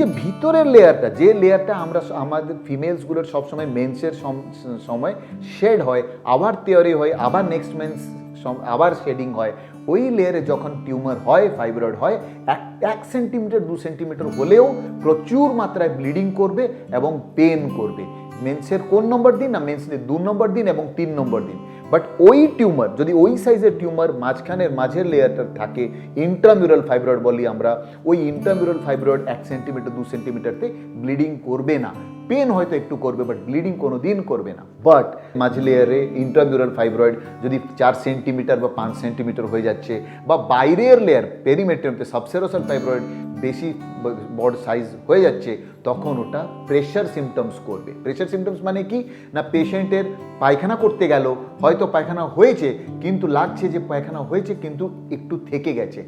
যে ভিতরের লেয়ারটা, যে লেয়ারটা আমরা আমাদের ফিমেলসগুলোর সবসময় মেন্সের সময় শেড হয়, আবার তেয়ারি হয়, আবার নেক্সট মেন্স আবার শেডিং হয়, ওই লেয়ারে যখন টিউমার হয় ফাইব্রয়েড হয়, এক এক সেন্টিমিটার দু সেন্টিমিটার হলেও প্রচুর মাত্রায় ব্লিডিং করবে এবং পেন করবে। মেন্সের কোন নম্বর দিন না মেন্সের দু নম্বর দিন এবং তিন নম্বর দিন। বাট ওই টিউমার যদি ওই সাইজের টিউমার মাঝখানের, মাঝের লেয়ারটা থাকে ইন্ট্রামিউরাল ফাইব্রয়েড বলি আমরা, ওই ইন্ট্রামিউরাল ফাইব্রয়েড এক সেন্টিমিটার দু সেন্টিমিটারতে ব্লিডিং করবে না। পেন হয়তো একটু করবে বাট ব্লিডিং কোনো দিন করবে না। বাট মাঝ লেয়ারে ইন্ট্রামিউরাল ফাইব্রয়েড যদি চার সেন্টিমিটার বা পাঁচ সেন্টিমিটার হয়ে যাচ্ছে, বা বাইরের লেয়ার পেরিমেট্রিয়ামতে সাবসেরোসাল ফাইব্রয়েড বেশি বড় সাইজ হয়ে যাচ্ছে, তখন ওটা প্রেশার সিমটমস করবে। প্রেশার সিমটমস মানে কি? না পেশেন্টের পায়খানা করতে গেল, হয়তো পায়খানা হয়েছে, কিন্তু লাগছে যে পায়খানা হয়েছে, কিন্তু একটু থেকে গেছে।